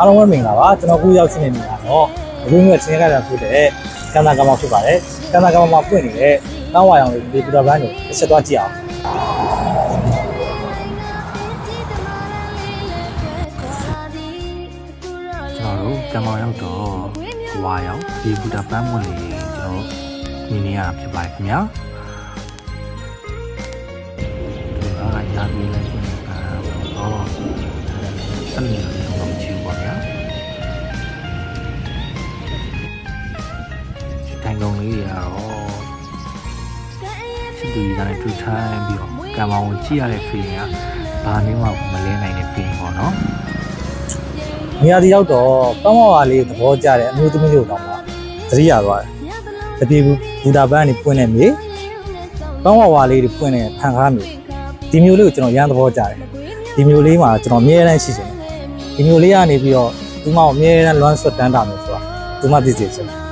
အားလုံးပဲမင်္ဂလာပါကျွန်တော်ခုရောက်ရှိနေနေတာတော့အခုမျိုးချင်းရတာဖြစ်တဲ့ကန္နာကမ္မဖြစ်ပါတယ်ကန္နာကမ္မမှာပွင့်နေတဲ့တောင်းဝါရောင်လေးဒီပူတာဘန်းကိုတစ်ချက်သွားကြည့်အောင်ကျွန်တော်တို့ကံမောင်ရောက်တော့ဝါရောက်ဒီဘူတာပန်းမွန်လေးကျွန်တော်မြင်နေရတာဖြစ်ပါတယ်ခင်ဗျာဒီကရာပြီးလဲဆိုတော့စနေနေ့ ကုန်လေးတွေကတော့စစ်သူကြီးတိုင်းထူထိုင်းပြီးတော့ကံမောင်ကိုကြည့်ရတဲ့ feeling ကဘာနည်းမှမလဲနိုင်တဲ့ feeling ပေါ့နော်နေရာဒီရောက်တော့တောင်းဝါလေးသဘောကျတဲ့အမျိုးသမီးတို့တော့မှသတိရသွားတယ်တပြေဘူတာဘန်းကနေပွင့်နေမြေတောင်းဝါဝါလေးတွေပွင့်နေဖန်ကားမြေဒီမျိုးလေးကိုကျွန်တော်ရမ်းသဘောကျတယ်ဒီမျိုးလေးမှာကျွန်တော်အမြဲတမ်းရှိချင်တယ်ဒီမျိုးလေးကနေပြီးတော့ဒီမှာအမြဲတမ်းလွမ်းဆွတ်တန်းတာမျိုးဆိုတာဒီမှာသိစေချင်တယ်